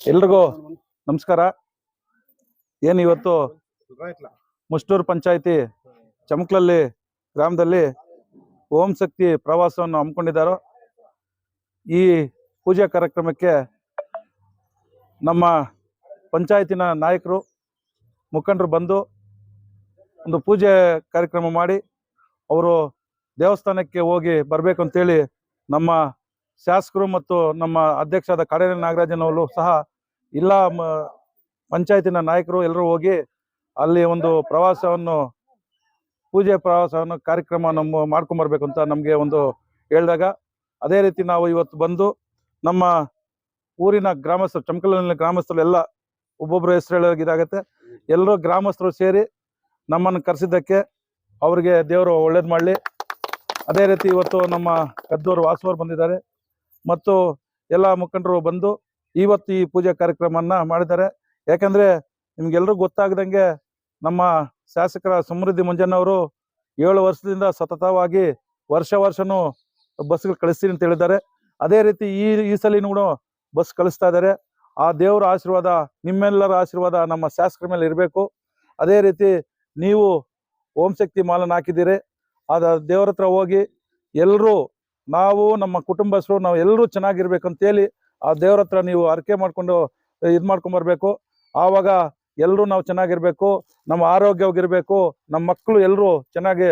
ಎಲ್ರಿಗೂ ನಮಸ್ಕಾರ. ಏನು ಇವತ್ತು? ಮುಷ್ಟೂರು ಪಂಚಾಯಿತಿ ಚಮಕ್ಲಲ್ಲಿ ಗ್ರಾಮದಲ್ಲಿ ಓಂ ಶಕ್ತಿ ಪ್ರವಾಸವನ್ನು ಹಮ್ಮಿಕೊಂಡಿದ್ದಾರೋ. ಈ ಪೂಜಾ ಕಾರ್ಯಕ್ರಮಕ್ಕೆ ನಮ್ಮ ಪಂಚಾಯತಿನ ನಾಯಕರು, ಮುಖಂಡರು ಬಂದು ಒಂದು ಪೂಜೆ ಕಾರ್ಯಕ್ರಮ ಮಾಡಿ ಅವರು ದೇವಸ್ಥಾನಕ್ಕೆ ಹೋಗಿ ಬರಬೇಕು ಅಂತೇಳಿ ನಮ್ಮ ಶಾಸಕರು ಮತ್ತು ನಮ್ಮ ಅಧ್ಯಕ್ಷರಾದ ಕಾಡೇರಿ ನಾಗರಾಜನವರು ಸಹ ಎಲ್ಲ ಮ- ಪಂಚಾಯತಿನ ನಾಯಕರು ಎಲ್ಲರೂ ಹೋಗಿ ಅಲ್ಲಿ ಒಂದು ಪ್ರವಾಸವನ್ನು, ಪೂಜೆ ಪ್ರವಾಸವನ್ನು ಕಾರ್ಯಕ್ರಮ ನಮ್ಮ ಮಾಡ್ಕೊಂಬರ್ಬೇಕು ಅಂತ ನಮಗೆ ಒಂದು ಹೇಳಿದಾಗ, ಅದೇ ರೀತಿ ನಾವು ಇವತ್ತು ಬಂದು ನಮ್ಮ ಊರಿನ ಗ್ರಾಮಸ್ಥರು ಚಮಕಲಿನ ಗ್ರಾಮಸ್ಥರು ಎಲ್ಲ ಒಬ್ಬೊಬ್ಬರು ಹೆಸರು ಹೇಳೋಗಿದಾಗತ್ತೆ ಎಲ್ಲರೂ ಗ್ರಾಮಸ್ಥರು ಸೇರಿ ನಮ್ಮನ್ನು ಕರೆಸಿದ್ದಕ್ಕೆ ಅವರಿಗೆ ದೇವರು ಒಳ್ಳೇದು ಮಾಡಲಿ. ಅದೇ ರೀತಿ ಇವತ್ತು ನಮ್ಮ ಕದ್ದೂರು ವಾಸುವರು ಬಂದಿದ್ದಾರೆ. ಮತ್ತು ಎಲ್ಲ ಮುಖಂಡರು ಬಂದು ಇವತ್ತು ಈ ಪೂಜೆ ಕಾರ್ಯಕ್ರಮವನ್ನು ಮಾಡಿದ್ದಾರೆ. ಯಾಕಂದ್ರೆ ನಿಮ್ಗೆಲ್ರಿಗೂ ಗೊತ್ತಾಗದಂಗೆ ನಮ್ಮ ಶಾಸಕರ ಸಮೃದ್ಧಿ ಮಂಜಣ್ಣವರು ಏಳು ವರ್ಷದಿಂದ ಸತತವಾಗಿ ವರ್ಷ ವರ್ಷನೂ ಬಸ್ಗಳು ಕಳಿಸ್ತೀನಿ ಅಂತ ಹೇಳಿದ್ದಾರೆ. ಅದೇ ರೀತಿ ಈ ಈ ಸಲಿನೂ ಕೂಡ ಬಸ್ ಕಳಿಸ್ತಾ ಇದ್ದಾರೆ. ಆ ದೇವರ ಆಶೀರ್ವಾದ, ನಿಮ್ಮೆಲ್ಲರ ಆಶೀರ್ವಾದ ನಮ್ಮ ಶಾಸಕರ ಮೇಲೆ ಇರಬೇಕು. ಅದೇ ರೀತಿ ನೀವು ಓಂ ಶಕ್ತಿ ಮಾಲನ್ನು ಹಾಕಿದ್ದೀರಿ. ಅದ ದೇವರ ಹತ್ರ ಹೋಗಿ ಎಲ್ಲರೂ ನಾವು ನಮ್ಮ ಕುಟುಂಬಸ್ಥರು, ನಾವು ಎಲ್ಲರೂ ಚೆನ್ನಾಗಿರ್ಬೇಕು ಅಂತೇಳಿ ಆ ದೇವ್ರ ಹತ್ರ ನೀವು ಅರ್ಕೆ ಮಾಡ್ಕೊಂಡು, ಇದು ಮಾಡ್ಕೊಂಬರ್ಬೇಕು ಆವಾಗ ಎಲ್ಲರೂ ನಾವು ಚೆನ್ನಾಗಿರ್ಬೇಕು, ನಮ್ಮ ಆರೋಗ್ಯವಾಗಿರ್ಬೇಕು, ನಮ್ಮ ಮಕ್ಕಳು ಎಲ್ಲರೂ ಚೆನ್ನಾಗಿ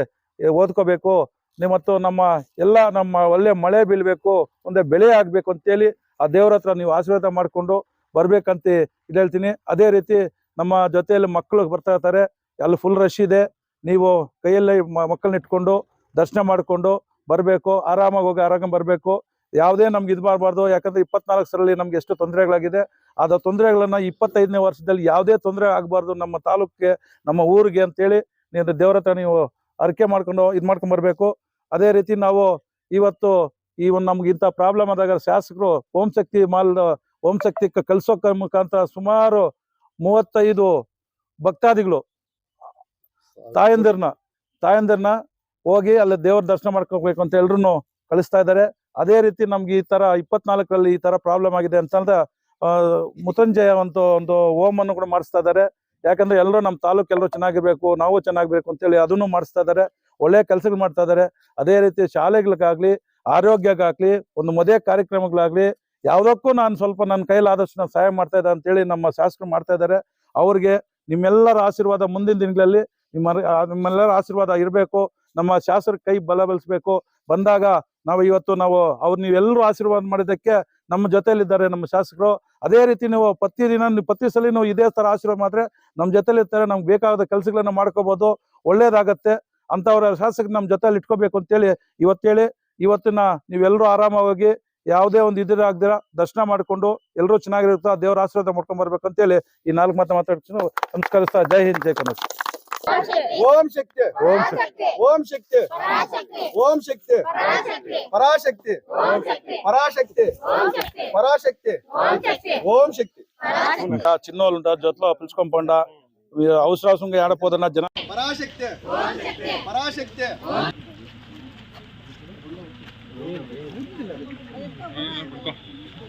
ಓದ್ಕೋಬೇಕು ಮತ್ತು ನಮ್ಮ ಎಲ್ಲ ನಮ್ಮ ಒಳ್ಳೆ ಮಳೆ ಬೀಳಬೇಕು, ಒಂದೇ ಬೆಳೆ ಆಗಬೇಕು ಅಂತೇಳಿ ಆ ದೇವ್ರ ಹತ್ರ ನೀವು ಆಶೀರ್ವಾದ ಮಾಡ್ಕೊಂಡು ಬರ್ಬೇಕಂತ ಇದು ಹೇಳ್ತೀನಿ. ಅದೇ ರೀತಿ ನಮ್ಮ ಜೊತೆಯಲ್ಲಿ ಮಕ್ಕಳು ಬರ್ತಾ ಇರ್ತಾರೆ, ಅಲ್ಲಿ ಫುಲ್ ರಶ್ ಇದೆ. ನೀವು ಕೈಯಲ್ಲೇ ಮಕ್ಕಳನ್ನ ಇಟ್ಕೊಂಡು ದರ್ಶನ ಮಾಡಿಕೊಂಡು ಬರಬೇಕು, ಆರಾಮಾಗಿ ಹೋಗಿ ಆರಾಮ ಬರಬೇಕು. ಯಾವುದೇ ನಮ್ಗೆ ಇದು ಮಾಡಬಾರ್ದು, ಯಾಕಂದ್ರೆ ಇಪ್ಪತ್ನಾಲ್ಕು ಸರಲ್ಲಿ ನಮ್ಗೆ ಎಷ್ಟು ತೊಂದರೆಗಳಾಗಿದೆ. ಆದ ತೊಂದರೆಗಳನ್ನ ಇಪ್ಪತ್ತೈದನೇ ವರ್ಷದಲ್ಲಿ ಯಾವುದೇ ತೊಂದರೆ ಆಗಬಾರ್ದು ನಮ್ಮ ತಾಲೂಕಿಗೆ, ನಮ್ಮ ಊರಿಗೆ ಅಂತೇಳಿ ನೀವು ದೇವ್ರ ಹತ್ರ ನೀವು ಅರಕೆ ಮಾಡ್ಕೊಂಡು, ಇದು ಮಾಡ್ಕೊಂಡು ಬರಬೇಕು. ಅದೇ ರೀತಿ ನಾವು ಇವತ್ತು ಈ ಒಂದು ನಮ್ಗೆ ಇಂಥ ಪ್ರಾಬ್ಲಮ್ ಆದಾಗ ಶಾಸಕರು ಓಂ ಶಕ್ತಿ ಮಾಲ್, ಓಂ ಶಕ್ತಿ ಕಲ್ಸೋಕ ಮುಖಾಂತರ ಸುಮಾರು ಮೂವತ್ತೈದು ಭಕ್ತಾದಿಗಳು ತಾಯಂದಿರ್ನ ತಾಯಂದಿರ್ನ ಹೋಗಿ ಅಲ್ಲಿ ದೇವ್ರ ದರ್ಶನ ಮಾಡ್ಕೋಬೇಕು ಅಂತ ಎಲ್ರು ಕಳಿಸ್ತಾ ಇದ್ದಾರೆ. ಅದೇ ರೀತಿ ನಮ್ಗೆ ಈ ತರ ಇಪ್ಪತ್ನಾಲ್ಕರಲ್ಲಿ ಈ ತರ ಪ್ರಾಬ್ಲಮ್ ಆಗಿದೆ ಅಂತಂದ್ರೆ ಮುತಂಜಯ ಒಂದು ಒಂದು ಹೋಮ್ ಅನ್ನು ಕೂಡ ಮಾಡಿಸ್ತಾ ಇದ್ದಾರೆ. ಯಾಕಂದ್ರೆ ಎಲ್ಲರೂ ನಮ್ಮ ತಾಲೂಕು ಎಲ್ಲರೂ ಚೆನ್ನಾಗಿರ್ಬೇಕು, ನಾವು ಚೆನ್ನಾಗಿರ್ಬೇಕು ಅಂತೇಳಿ ಅದನ್ನು ಮಾಡಿಸ್ತಾ ಇದ್ದಾರೆ. ಒಳ್ಳೆ ಕೆಲಸಗಳು ಮಾಡ್ತಾ ಇದ್ದಾರೆ. ಅದೇ ರೀತಿ ಶಾಲೆಗಳಿಗಾಗ್ಲಿ ಆರೋಗ್ಯಕ್ಕಾಗ್ಲಿ ಒಂದು ಮದುವೆ ಕಾರ್ಯಕ್ರಮಗಳಾಗ್ಲಿ, ಯಾವುದಕ್ಕೂ ನಾನು ಸ್ವಲ್ಪ ನನ್ನ ಕೈಲಾದಷ್ಟು ನಾನು ಸಹಾಯ ಮಾಡ್ತಾ ಇದ್ದೆ ಅಂತೇಳಿ ನಮ್ಮ ಶಾಸಕರು ಮಾಡ್ತಾ ಇದ್ದಾರೆ. ಅವ್ರಿಗೆ ನಿಮ್ಮೆಲ್ಲರ ಆಶೀರ್ವಾದ ಮುಂದಿನ ದಿನಗಳಲ್ಲಿ ನಿಮ್ಮ ನಿಮ್ಮೆಲ್ಲರ ಆಶೀರ್ವಾದ ಇರಬೇಕು. ನಮ್ಮ ಶಾಸಕರ ಕೈ ಬಲ ಬಲಿಸಬೇಕು. ಬಂದಾಗ ನಾವು ಇವತ್ತು ನಾವು ಅವ್ರು ನೀವೆಲ್ಲರೂ ಆಶೀರ್ವಾದ ಮಾಡಿದ್ದಕ್ಕೆ ನಮ್ಮ ಜೊತೆಯಲ್ಲಿದ್ದಾರೆ ನಮ್ಮ ಶಾಸಕರು. ಅದೇ ರೀತಿ ನೀವು ಪ್ರತಿ ದಿನ ಪ್ರತಿ ಸಲ ನೀವು ಇದೇ ತರ ಆಶೀರ್ವಾದ ಮಾಡಿದ್ರೆ ನಮ್ಮ ಜೊತೆಲಿ ಇರ್ತಾರೆ ನಮ್ಗೆ ಬೇಕಾದ ಕೆಲಸಗಳನ್ನ ಮಾಡ್ಕೋಬಹುದು ಒಳ್ಳೇದಾಗತ್ತೆ. ಅಂತವ್ರ ಶಾಸಕ ನಮ್ಮ ಜೊತೆಲಿ ಇಟ್ಕೋಬೇಕು ಅಂತೇಳಿ ಇವತ್ತೇಳಿ ಇವತ್ತಿನ ನೀವೆಲ್ಲರೂ ಆರಾಮವಾಗಿ ಯಾವುದೇ ಒಂದು ಇದಿರಾಗ್ದಿರ ದರ್ಶನ ಮಾಡ್ಕೊಂಡು ಎಲ್ಲರೂ ಚೆನ್ನಾಗಿರುತ್ತಾ, ದೇವರ ಆಶೀರ್ವಾದ ಮಾಡ್ಕೊಂಡು ಬರ್ಬೇಕಂತೇಳಿ ಈ ನಾಲ್ಕು ಮಾತು ಮಾತಾಡ್ತೀನಿ ನಮಸ್ಕರಿಸ್ತಾ ಜೈ ಹಿಂದ್, ಜೈ ఓం శక్తి. ఓం శక్తి. ఓం శక్తి. ఓం శక్తి. పరాశక్తి. పరాశక్తి పరాశక్తి. ఓం శక్తి. చిన్న వాళ్ళు ఉంటారు జొత్లో పిలుచుకొని పండ. అవసరావసరంగా ఏడపోతున్నా జన పరాశక్తి. పరాశక్తి. పరాశక్తి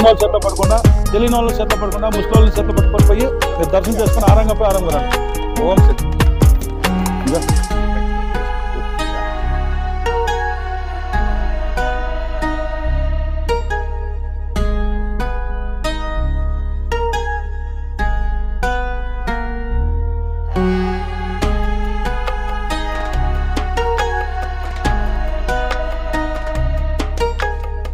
తెలిసిన వాళ్ళు చేత పడకుండా తెలియని వాళ్ళని చేత పడకుండా ముస్లిం వాళ్ళని చేత పట్టుకొని పోయి దర్శనం చేసుకుని ఆరంగా పోయి ఆరంగా రండి ఓం శక్తి